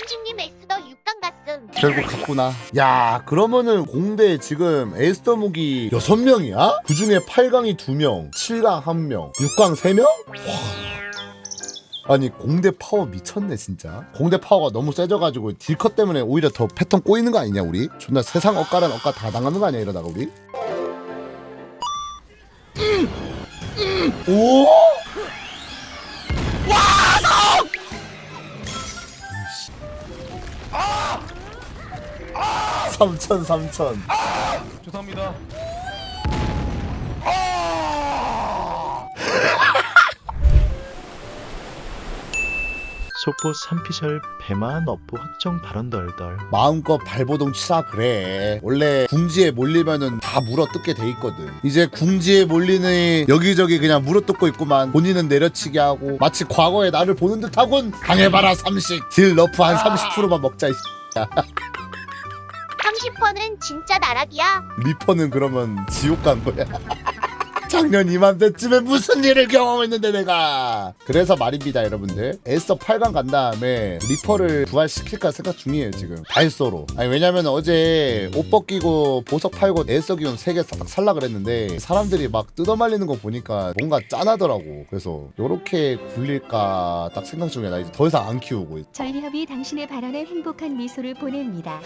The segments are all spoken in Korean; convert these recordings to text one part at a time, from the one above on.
삼식님 에스더 6강 갔음. 결국 갔구나. 야, 그러면은 공대 지금 에스더 무기 6명이야? 그 중에 8강이 2명, 7강 1명, 6강 3명? 아니 공대 파워 미쳤네 진짜 공대 파워가 너무 세져가지고 딜컷 때문에 오히려 더 패턴 꼬이는 거 아니냐 우리? 존나 세상 억까란 억까 다 당하는 거 아니야 이러다가 우리? 오! 삼천 삼천. 죄송합니다. 소포 3피셜 배마 너프 확정 발언 덜덜. 마음껏 발버둥 치라 그래. 원래 궁지에 몰리면은 다 물어뜯게 돼 있거든. 이제 궁지에 몰리는 여기저기 그냥 물어뜯고 있구만. 본인은 내려치게 하고 마치 과거에 나를 보는 듯하군. 당해봐라 삼식. 딜 너프 한 30%만 먹자 이 30%는 진짜 나락이야. 리퍼는 그러면 지옥 간 거야? 작년 이맘때쯤에 무슨 일을 경험했는데 내가? 그래서 말입니다 여러분들. 에스터 8강 간 다음에 리퍼를 부활시킬까 생각 중이에요 지금. 달소로. 아니 왜냐면 어제 옷 벗기고 보석 팔고 에스터 기운 3개 살라 그랬는데 사람들이 막 뜯어말리는 거 보니까 뭔가 짠하더라고. 그래서 요렇게 굴릴까 딱 생각 중이야. 나 이제 더 이상 안 키우고 전리협이 당신의 발언에 행복한 미소를 보냅니다.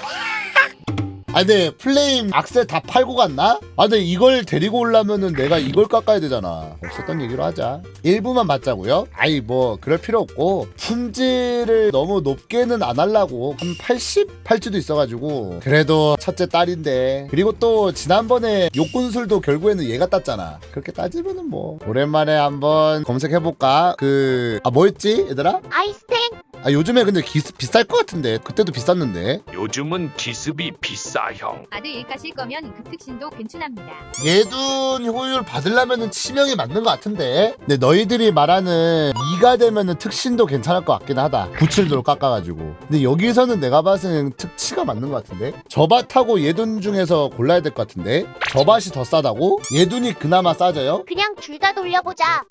아 근데 플레임 악세 다 팔고 갔나? 아 근데 이걸 데리고 오려면은 내가 이걸 깎아야 되잖아 없었던 얘기로 하자 일부만 받자고요? 아이 뭐 그럴 필요 없고 품질을 너무 높게는 안 하려고 한 80? 팔지도 있어가지고 그래도 첫째 딸인데 그리고 또 지난번에 욕군술도 결국에는 얘가 땄잖아 그렇게 따지면은 뭐 오랜만에 한번 검색해볼까? 그... 아 뭐였지 얘들아? 아이스탱 아 요즘에 근데 기, 비쌀 것 같은데 그때도 비쌌는데 요즘은 기습이 비싸 형. 아들 일 가실 거면 그 특신도 괜찮합니다. 예둔 효율 받으려면은 치명이 맞는 것 같은데 근데 너희들이 말하는 2가 되면은 특신도 괜찮을 것 같긴 하다 97도로 깎아가지고 근데 여기서는 내가 봐서는 특치가 맞는 것 같은데 저밭하고 예둔 중에서 골라야 될 것 같은데 저밭이 더 싸다고? 예둔이 그나마 싸져요? 그냥 둘 다 돌려보자.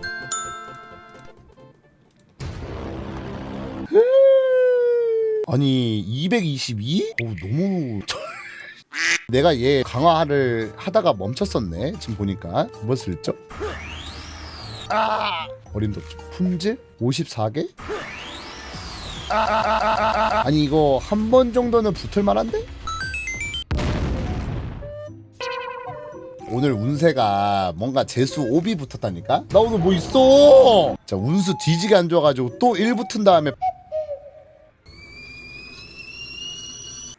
아니 222? 오 너무 내가 얘 강화를 하다가 멈췄었네 지금 보니까 뭐 슬쩍 아 어림도 없죠 품질 54개? 아 니 이거 한 번 정도는 붙을 만한데? 오늘 운세가 뭔가 재수 5비 붙었다니까? 나 오늘 뭐 있어! 자 운수 뒤지게 안 좋아가지고 또 1 붙은 다음에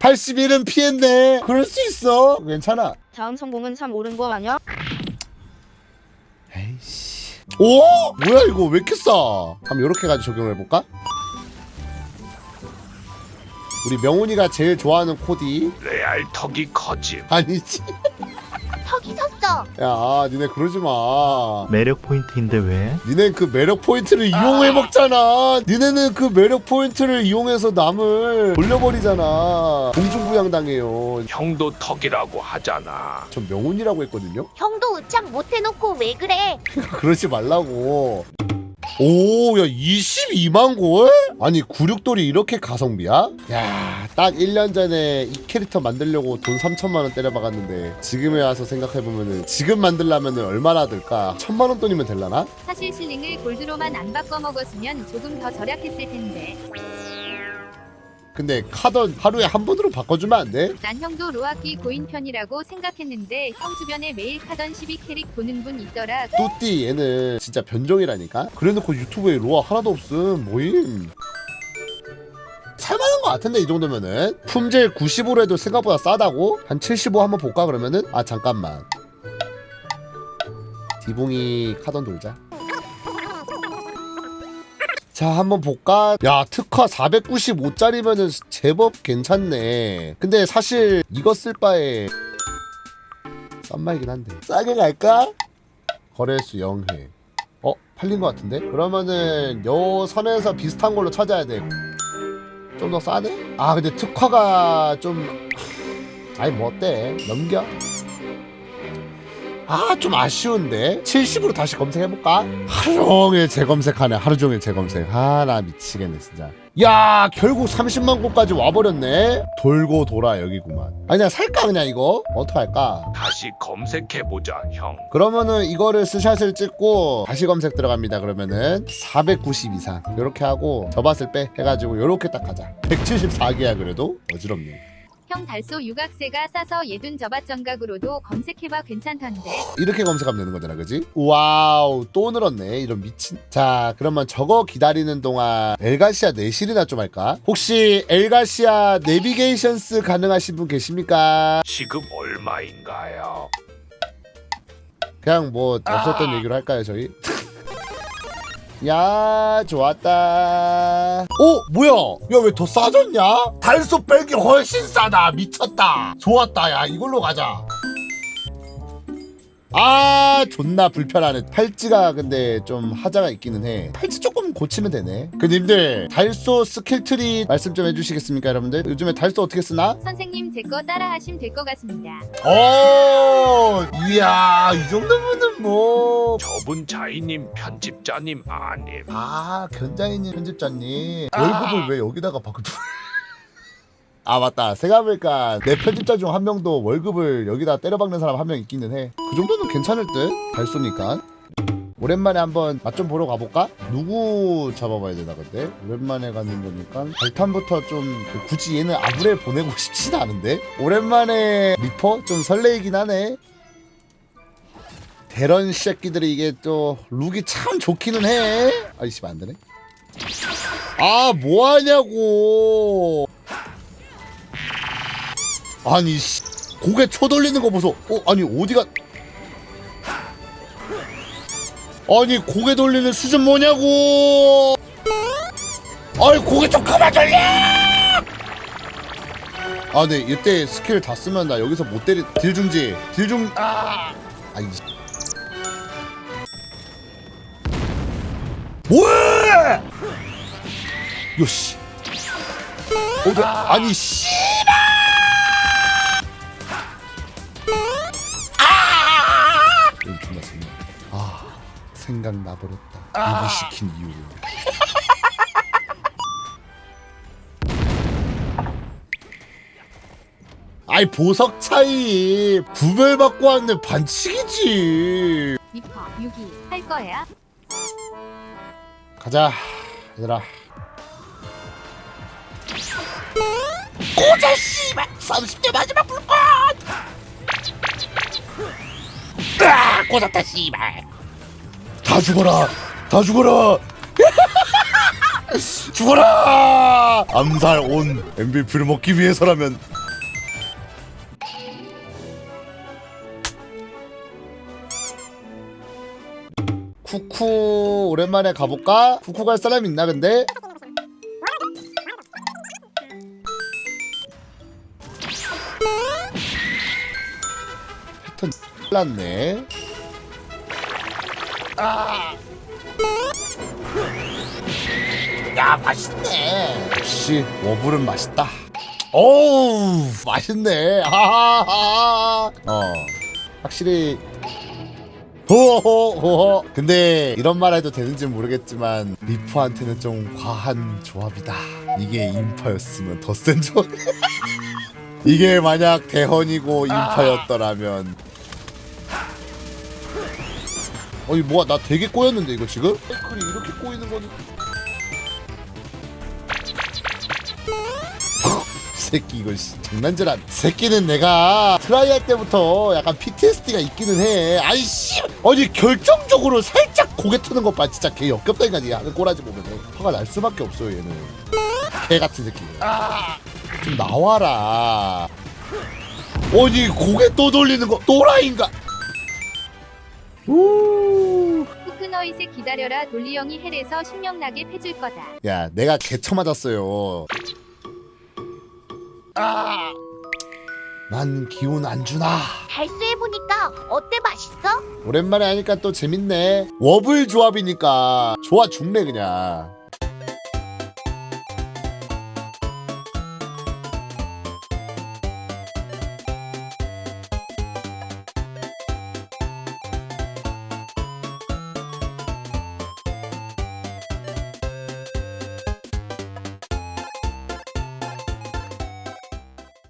81은 피했네. 그럴 수 있어. 괜찮아. 다음 성공은 3 오른 거 아니야? 에이씨. 오! 뭐야 이거 왜 이렇게 싸? 한번 이렇게 가지고 적용을 해볼까? 우리 명훈이가 제일 좋아하는 코디 레알 턱이 커짐. 아니지? 섰어. 야, 니네 그러지 마. 매력 포인트인데 왜? 니네 그 매력 포인트를 이용해 먹잖아. 니네는 그 매력 포인트를 이용해서 남을 돌려버리잖아. 공중부양 당해요. 형도 턱이라고 하잖아. 전 명훈이라고 했거든요. 형도 의창 못 해놓고 왜 그래? 그러지 말라고. 오, 야, 22만 골? 아니, 96돌이 이렇게 가성비야? 야, 딱 1년 전에 이 캐릭터 만들려고 돈 3천만 원 때려박았는데 지금에 와서 생각해보면은 지금 만들려면은 얼마나 들까? 천만 원 돈이면 될라나? 사실 실링을 골드로만 안 바꿔 먹었으면 조금 더 절약했을 텐데. 근데 카던 하루에 한 번으로 바꿔주면 안 돼? 난 형도 로아키 고인 편이라고 생각했는데 형 주변에 매일 카던 12 캐릭 보는 분 있더라. 뚜띠 얘는 진짜 변종이라니까? 그래놓고 유튜브에 로아 하나도 없음 뭐임 살만한 것 같은데 이 정도면은 품질 95로 해도 생각보다 싸다고? 한 75 한번 볼까 그러면은? 아 잠깐만 디봉이 카던 돌자 자 한번 볼까? 야 특화 495짜리면은 제법 괜찮네 근데 사실 이거 쓸 바에 싼 말이긴 한데 싸게 갈까? 거래수 0회 어? 팔린 것 같은데? 그러면은 요 선에서 비슷한 걸로 찾아야 돼 좀 더 싸네? 아 근데 특화가 좀 아니 뭐 어때? 넘겨? 아 좀 아쉬운데. 70으로 다시 검색해볼까? 하루 종일 재검색하네 하루 종일 재검색. 아 나 미치겠네 진짜. 야 결국 30만 곳까지 와버렸네. 돌고 돌아 여기구만. 아니 그냥 살까 그냥 이거? 어떡할까? 다시 검색해보자 형. 그러면은 이거를 스샷을 찍고 다시 검색 들어갑니다 그러면은. 490 이상. 요렇게 하고 저밭을 빼 해가지고 요렇게 딱 가자. 174개야 그래도? 어지럽네 형 달소 유각세가 싸서 예둔 저밭 정각으로도 검색해봐 괜찮던데. 이렇게 검색하면 되는 거잖아 그지? 와우 또 늘었네 이런 미친 자 그러면 저거 기다리는 동안 엘가시아 내실이나 좀 할까? 혹시 엘가시아 내비게이션스 가능하신 분 계십니까? 시급 얼마인가요? 그냥 뭐 없었던 얘기로 할까요 저희? 야 좋았다. 어 뭐야? 야 왜 더 싸졌냐? 달소 뺄기 훨씬 싸다. 미쳤다. 좋았다. 야 이걸로 가자 아 존나 불편하네. 팔찌가 근데 좀 하자가 있기는 해. 팔찌 조금 고치면 되네. 그 님들 달소 스킬트리 말씀 좀 해주시겠습니까 여러분들? 요즘에 달소 어떻게 쓰나? 선생님 제 거 따라 하시면 될 것 같습니다. 오 이야 이 정도면은 뭐. 저분 자이님 편집자님 아님. 아 견자이님 편집자님. 월급을 왜 여기다가 바꿔 아 맞다. 생각해보니까 내 편집자 중 한 명도 월급을 여기다 때려박는 사람 한 명 있기는 해 그 정도는 괜찮을 듯? 달쏘니까. 오랜만에 한번 맛 좀 보러 가볼까? 누구 잡아봐야 되나 근데? 오랜만에 가는 거니까. 발탄부터 좀 굳이 얘는 아브렐 보내고 싶진 않은데? 오랜만에 리퍼? 좀 설레이긴 하네. 대런 새끼들이 이게 또 룩이 참 좋기는 해. 아이씨 안되네. 아 뭐하냐고 아니 씨 고개 쳐돌리는 거 보소. 어 아니 어디가? 아니 고개 돌리는 수준 뭐냐고! 아이 고개 좀 그만 돌려! 아 근데 이때 스킬 다 쓰면 나 여기서 못 때리 딜 중지 딜 중 아! 아이 뭐해! 요씨. 어디 아니 씨이 생각나버렸다. 이거 시킨 이유를. 아이 보석 차이. 구별 받고 왔네. 반칙이지. 미퍼 유기 할 거야? 가자 얘들아. 고자 씨발. 30대 마지막 불꽃 아 꽂았다 씨발 다 죽어라. 다 죽어라. 죽어라! 암살 온 MVP를 먹기 위해서라면. 쿠쿠 오랜만에 가볼까? 쿠쿠 갈 사람 있나 근데? 패턴 났네 야 맛있네. 역시 워블은 맛있다. 어우 맛있네. 하하하 어 확실히. 호호 호호. 근데 이런 말 해도 되는지 모르겠지만 리프한테는 좀 과한 조합이다. 이게 인파였으면 더 센 조합. 이게 만약 대헌이고 인파였더라면 어이 뭐야 나 되게 꼬였는데 이거 지금? 사이클이 이렇게 꼬이는 거는 새끼 이거 씨, 장난질 안 새끼는 내가 트라이 할 때부터 약간 PTSD가 있기는 해. 아이씨! 아니 결정적으로 살짝 고개 트는 것봐. 진짜 개 역겹다니까 니 하는 꼬라지 보면 화가 날 수밖에 없어요 얘는. 개 같은 새끼. 좀 나와라. 아니 고개 또 돌리는 거 또라이인가 우 후크너잇에 기다려라 돌리 형이 헬에서 신명나게 패줄 거다. 야, 내가 개쳐 맞았어요. 아, 난 기운 안 주나. 달수해보니까 어때 맛있어? 오랜만에 하니까 또 재밌네. 워블 조합이니까 좋아 죽네 그냥.